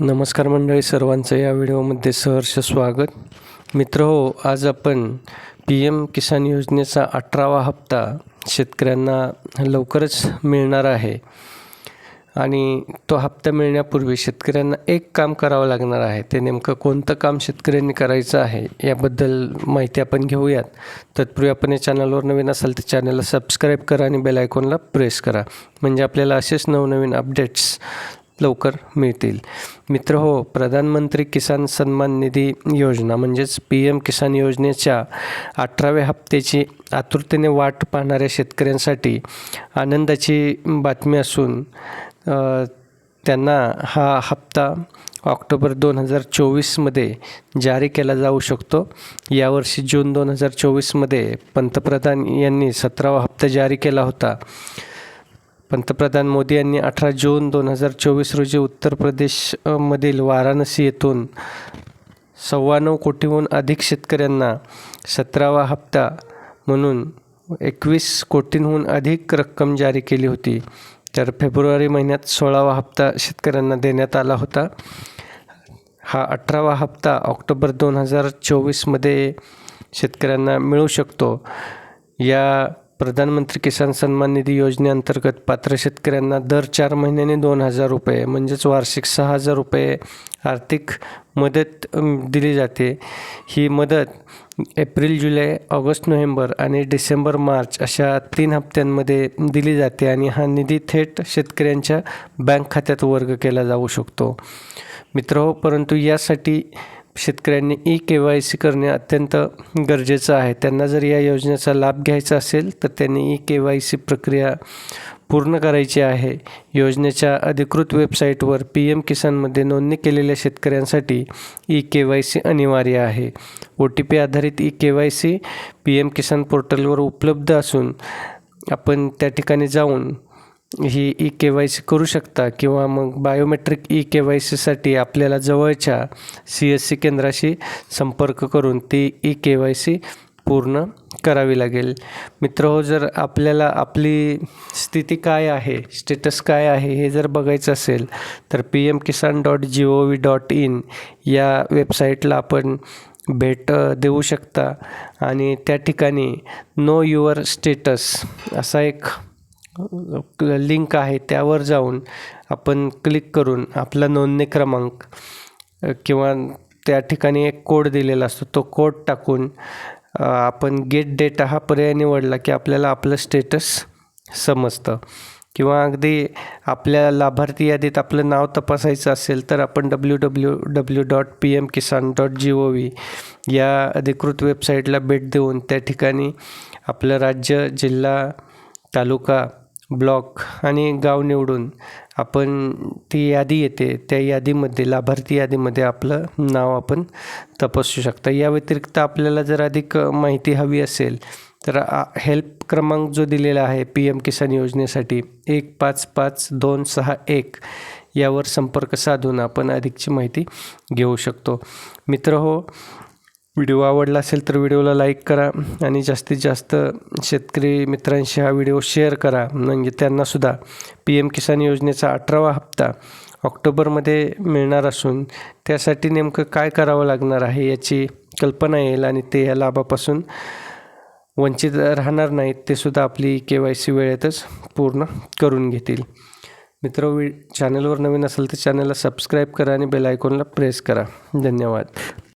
नमस्कार मंडळी सर्वांचं या व्हिडिओमध्ये सहर्ष स्वागत. मित्र हो आज आपण पी एम किसान योजनेचा अठरावा हप्ता शेतकऱ्यांना लवकरच मिळणार आहे. आणि तो हप्ता मिळण्यापूर्वी शेतकऱ्यांना एक काम करावं लागणार आहे. ते नेमकं कोणतं काम शेतकऱ्यांनी करायचं आहे याबद्दल माहिती आपण घेऊयात. तत्पूर्वी आपण या चॅनलवर नवीन असाल तर चॅनलला सबस्क्राईब करा आणि बेल आयकॉनला प्रेस करा. म्हणजे आपल्याला असेच नवनवीन अपडेट्स लवकर मिळतील. मित्र हो प्रधानमंत्री किसान सन्मान निधी योजना म्हणजेच पी एम किसान योजनेच्या अठराव्या हप्त्याची आतुरतेने वाट पाहणाऱ्या शेतकऱ्यांसाठी आनंदाची बातमी असून त्यांना हा हप्ता ऑक्टोबर दोन हजार चोवीसमध्ये जारी केला जाऊ शकतो. यावर्षी जून दोन हजार चोवीसमध्ये पंतप्रधान यांनी सतरावा हप्ता जारी केला होता. पंतप्रधान मोदी यांनी अठरा जून दोन हजार चोवीस रोजी उत्तर प्रदेश मधील वाराणसी येथून सव्वा नऊ कोटीहून अधिक शेतकऱ्यांना सतरावा हप्ता म्हणून एकवीस कोटींहून अधिक रक्कम जारी केली होती. तर फेब्रुवारी महिन्यात सोळावा हप्ता शेतकऱ्यांना देण्यात आला होता. हा अठरावा हप्ता ऑक्टोबर दोन हजार चोवीसमध्ये शेतकऱ्यांना मिळू शकतो. या प्रधानमंत्री किसान सन्मान निधी योजनेअंतर्गत पात्र शेतकऱ्यांना दर चार महिन्याने दोन हजार रुपये म्हणजेच वार्षिक सहा हजार रुपये आर्थिक मदत दिली जाते. ही मदत एप्रिल जुलै ऑगस्ट नोव्हेंबर आणि डिसेंबर मार्च अशा तीन हप्त्यांमध्ये दिली जाते आणि हा निधी थेट शेतकऱ्यांच्या बँक खात्यात वर्ग केला जाऊ शकतो. मित्र परंतु यासाठी शेतकऱ्यांनी ई के वाय सी करणे अत्यंत गरजेचं आहे. त्यांना जर या योजनेचा लाभ घ्यायचा असेल तर त्यांनी ई के वाय सी प्रक्रिया पूर्ण करायची आहे. योजनेच्या अधिकृत वेबसाईटवर पी एम किसानमध्ये नोंदणी केलेल्या शेतकऱ्यांसाठी ई के वाय सी अनिवार्य आहे. ओ टी पी आधारित E K Y C P M Kisan पोर्टलवर उपलब्ध असून आपण त्या ठिकाणी जाऊन ही ई के वाय सी करू शकता किंवा मग बायोमेट्रिक ई के वाय सीसाठी आपल्याला जवळच्या सी एस सी केंद्राशी संपर्क करून ती ई के वाय सी पूर्ण करावी लागेल. मित्र हो जर आपल्याला आपली स्थिती काय आहे स्टेटस काय आहे हे जर बघायचं असेल तर P M Kisan dot G O V dot in या वेबसाईटला आपण भेट देऊ शकता. आणि त्या ठिकाणी नो युअर स्टेटस असा एक लिंक आहे त्यावर जाऊन आपण क्लिक करून आपला नोंदणी क्रमांक किंवा त्या ठिकाणी एक कोड दिलेला असतो तो कोड टाकून आपण गेट डेटा हा पर्याय निवडला की आपल्याला आपलं स्टेटस समजतं. किंवा अगदी आपल्या लाभार्थी यादीत आपलं नाव तपासायचं असेल तर आपण W W W dot P M Kisan dot G O V या अधिकृत वेबसाईटला भेट देऊन त्या ठिकाणी आपलं राज्य जिल्हा तालुका ब्लॉक आणि गाव निवडून आपण ती यादी येते. त्या यादीमध्ये लाभार्थी यादीमध्ये आपलं नाव आपण तपासू शकता. या व्यतिरिक्त आपल्याला जर अधिक माहिती हवी असेल तर हेल्प क्रमांक जो दिलेला आहे पी एम किसान योजनेसाठी एक पाच पाच दोन सहा एक यावर संपर्क साधून आपण अधिकची माहिती घेऊ शकतो. मित्र हो व्हिडिओ आवडला असेल तर व्हिडिओला लाईक करा आणि जास्तीत जास्त शेतकरी मित्रांशी हा व्हिडिओ शेअर करा. म्हणजे त्यांनासुद्धा पी एम किसान योजनेचा अठरावा हप्ता ऑक्टोबरमध्ये मिळणार असून त्यासाठी नेमकं काय करावं लागणार आहे याची कल्पना येईल आणि ते या लाभापासून वंचित राहणार नाहीत ते सुद्धा आपली के वाय सी वेळेतच पूर्ण करून घेतील. मित्र वि चॅनलवर नवीन असेल तर चॅनलला सबस्क्राईब करा आणि बेल आयकॉनला प्रेस करा. धन्यवाद.